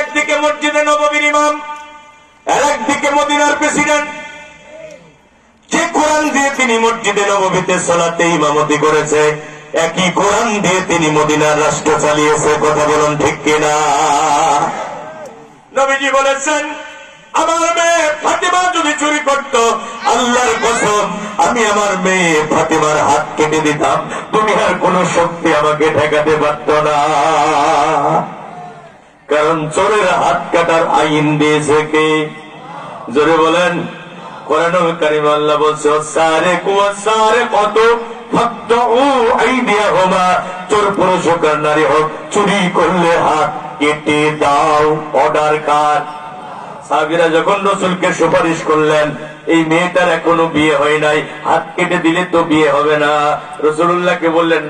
একদিকে মসজিদে নববীর ইমাম, আর একদিকে মদিনার প্রেসিডেন্ট। যে কোরআন দিয়ে তিনি মসজিদে নবমীতে সলাতে ইমামতি করেছে, একই কোরআন দিয়ে তিনি মদিনার রাষ্ট্র চালিয়েছে, কথা বলুন ঠিক কিনা? নবীজি বলেছেন, আমার মেয়ে ফাতিমা যদি চুরি করত, আল্লাহর কসম, আমি আমার মেয়ে ফাতিমার হাত কেটে দিতাম। দুনিয়ার কোন শক্তি আমাকে ঠেকাতে পারত না। কারণ চোরের হাত কাটার আইন দিয়েছে কে? জোরে বলেন চোর পুরুষ হোক আর নারী হোক, চুরি করলে হাত কেটে দাও অর্ডার কার? সাহাবিরা যখন রসুলকে সুপারিশ করলেন, এই মেয়েটার এখনও বিয়ে হয় নাই, হাত কেটে দিলে তো বিয়ে হবে না। রসুল্লাহকে বললেন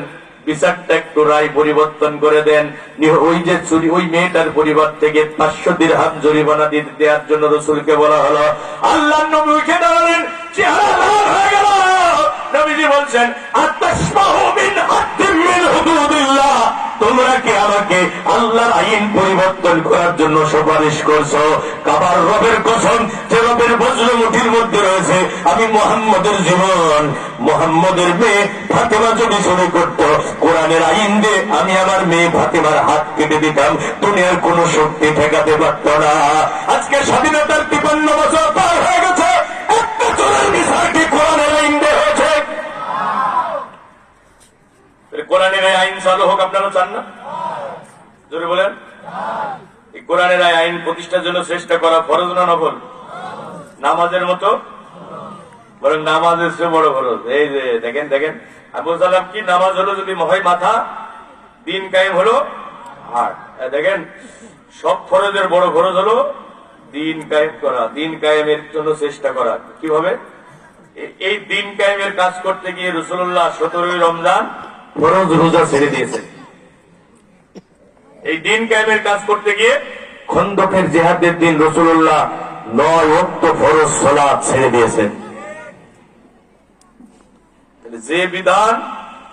বিচারটা একটু রায় পরিবর্তন করে দেন। ওই যে চুরি, ওই মেয়েটার পরিবার থেকে পাঁচশো দিরহাম জরিমানা দিতে দেওয়ার জন্য রসুলকে বলা হলো। আল্লাহ নবী উঠে দাঁড়ালেন, চেহারা হয়ে গেল। নবীজি বলছেন তোমরা কি আমাকে আল্লাহর আইন পরিবর্তন করার জন্য সুপারিশ করছ? কাবার রবের কসম, যে রবের বজ্র মুঠির মধ্যে রয়েছে, আমি মোহাম্মদের জীবন, মোহাম্মদের মেয়ে ফাতেমা যদি শুরু করত, কোরআনের আইন দিয়ে আমি আমার মেয়ে ফাতেমার হাত কেটে দিতাম, দুনিয়ার কোন শক্তি ঠেকাতে পারত না। আজকে স্বাধীনতার তিপান্ন বছর পার হয়ে গেছে কোরআনের আইন চালু হোক আপনারা চান না জোরে বলেন এই কোরআনের আইন প্রতিষ্ঠার জন্য চেষ্টা করা ফরজ না নফল? নামাজের মতো? বরং নামাজের চেয়ে বড় ফরজ। এই যে, দেখেন দেখেন। আবু সালাম, কি নামাজ হলো যদি হয় মাথা? দিন কায়েম হলো হাট। দেখেন, সব ফরজের বড় ফরজ হলো দিন কায়েম করা, দিন কায়েমের জন্য চেষ্টা করা। কীভাবে? এই দিন কায়েমের কাজ করতে গিয়ে রসুল্লাহ সতেরোই রমজান ফরজ রোজা ছেড়ে দিয়েছেন। এই দিন কায়েমের কাজ করতে গিয়ে খন্দকের জেহাদের দিন রসুল্লাহ নয় অক্ত ফরজ সলা ছেড়ে দিয়েছেন। যে বিধান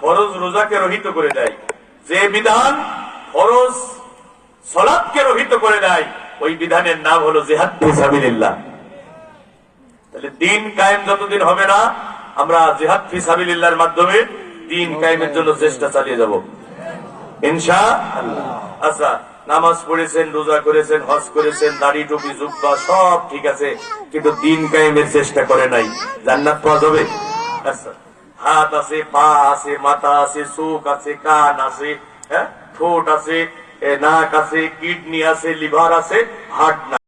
ফরজ রোজাকে রহিত করে দেয়, যে বিধান ফরজ সলাদকে রহিত করে দেয়, ওই বিধানের নাম হলো জেহাদ ফিসাবিল্লাহ তাহলে দিন কায়েম যতদিন হবে না, আমরা জেহাদ ফিসাবিল্লাহর মাধ্যমে দিন কায়েমের জন্য চেষ্টা চালিয়ে যাব। ইনশা আল্লাহ। আচ্ছা নামাজ পড়েছেন, রোজা করেছেন, হজ করেছেন, দাড়ি টুপি, জুব্বা সব ঠিক আছে, কিন্তু দিন কায়েমের চেষ্টা করে নাই। জান্নাত পাওয়া যাবে? আচ্ছা হাত আছে, পা আছে, মাথা আছে, চোখ আছে, কান আছে হ্যাঁ ঠোঁট আছে নাক আছে, কিডনি আছে, লিভার আছে, হার্ট না